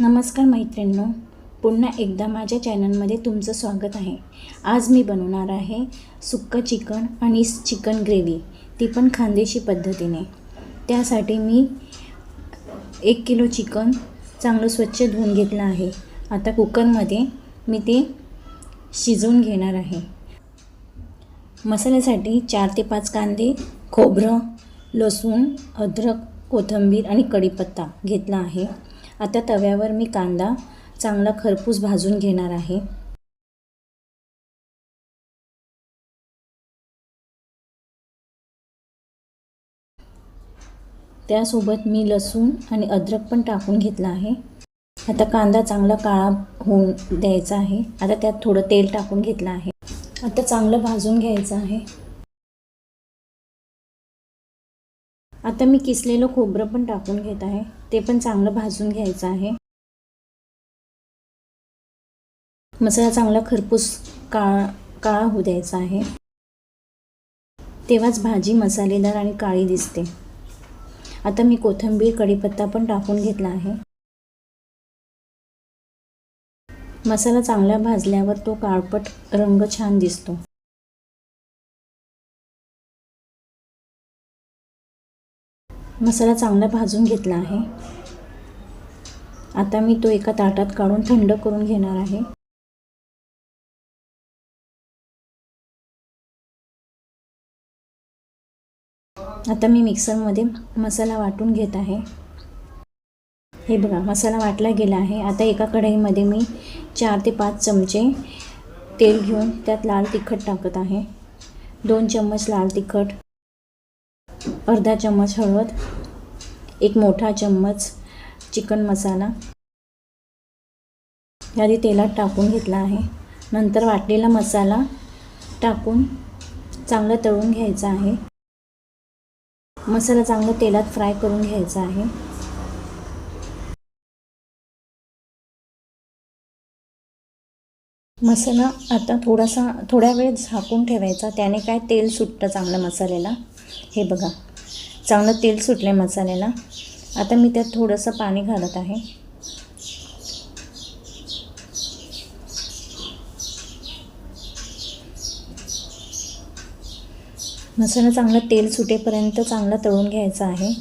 नमस्कार मैत्रिणींनो पुन्हा एकदा माझ्या चॅनलमध्ये तुमचं स्वागत आहे. आज मी बनवणार आहे सुक्कं चिकन आणि चिकन ग्रेव्ही. ती पण खानदेशी पद्धतीने. त्यासाठी मी एक किलो चिकन चांगलं स्वच्छ धुवून घेतलं आहे. आता कुकरमध्ये मी ते शिजवून घेणार आहे. मसाल्यासाठी चार ते पाच कांदे खोबरं लसूण अद्रक कोथिंबीर आणि कढीपत्ता घेतला आहे. आता तव्यावर मी कांदा चांगला खरपूस भाजून घेणार आहे. त्यासोबत मी लसूण आणि अद्रक पण टाकून घेतला आहे. आता कांदा चांगला काळा होऊन द्यायचा आहे. आता त्यात थोडं तेल टाकून घेतलं आहे. आता चांगलं भाजून घ्यायचं आहे. आता मी किसलेलं खोबरं पण टाकून घेत आहे. ते पण चांगलं भाजून घ्यायचं आहे. मसाला चांगला खरपूस काळा काळा होऊ द्यायचा आहे. तेव्हाच भाजी मसालेदार आणि काळी दिसते. आता मी कोथिंबीर कढीपत्ता पण टाकून घेतला आहे. मसाला चांगला भाजल्यावर तो काळपट रंग छान दिसतो. मसाला चांगला भाजून घेतला आहे. आता मी तो एका ताटात काढून थंड करून घेणार आहे. आता मी मिक्सरमध्ये मसाला वाटून घेत आहे. हे बघा मसाला वाटला गेला आहे. आता एका कढईमध्ये मी चार ते पाच चमचे तेल घेऊन त्यात लाल तिखट टाकत आहे. दोन चम्मच लाल तिखट. अर्धा चम्मच हळद एक मोठा चम्मच चिकन मसाला. आधी तेलात टाकून घेतला आहे. नंतर वाटलेला मसाला टाकून चांगलं तळून घ्यायचा आहे. मसाला चांगला तेलात फ्राय करून घ्यायचा आहे. मसाला आता थोडासा थोड्या वेळ झाकून ठेवायचा. त्याने काय तेल सुटतं चांगलं मसाल्याला? हे बघा. चांगलं तेल सुटलं आहे मसाल्याला. आता मी त्यात थोडंसं पाणी घालत आहे. मसाला चांगलं तेल सुटेपर्यंत चांगला तळून घ्यायचा आहे.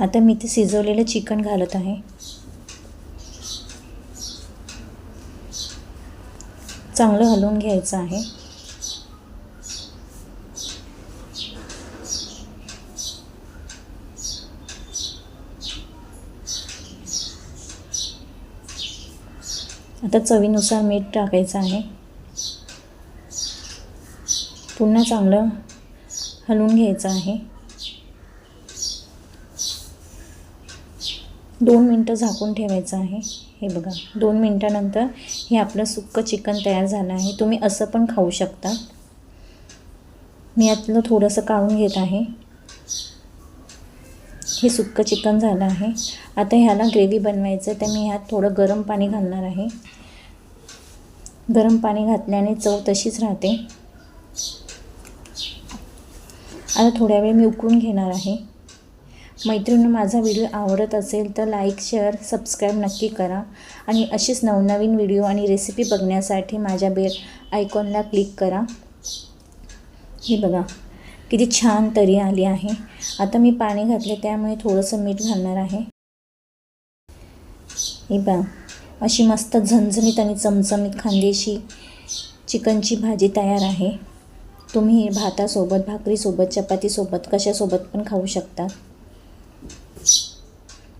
आता मी ते शिजवलेलं चिकन घालत आहे. चांगलं हलवून घ्यायचं आहे. आता चवीनुसार मीठ टाकायचं आहे. पुन्हा चांगलं हलवून घ्यायचं आहे. दोन मिनटं झाकून ठेवायचं आहे. हे बघा दोन मिनटानंतर हे आपलं सुक्कं चिकन तयार झालं आहे. तुम्ही असं पण खाऊ शकता. मी यातलं थोडंसं काढून घेत आहे. हे सुक्कं चिकन झालं आहे. आता ह्याला ग्रेव्ही बनवायचं तर मी ह्यात थोडं गरम पाणी घालणार आहे. गरम पाणी घातल्याने चव तशीच राहते. आता थोड्या वेळ मी उकळून घेणार आहे. मैत्रिणी माझा व्हिडिओ आवडत असेल तर लाईक शेअर सबस्क्राईब नक्की करा. आणि अशीच नवनवीन व्हिडिओ आणि रेसिपी बघण्यासाठी माझ्या बेल आयकॉनला क्लिक करा. हे बघा किती छान तरी आली आहे. आता मी पाणी घातले त्यामुळे थोडंसं मीठ घालणार आहे. हे बघा अशी मस्त झणझणीत आणि चमचमीत खांदेशी चिकनची भाजी तयार आहे. तुम्ही हे भातासोबत भाकरीसोबत चपातीसोबत कशासोबत पण खाऊ शकता.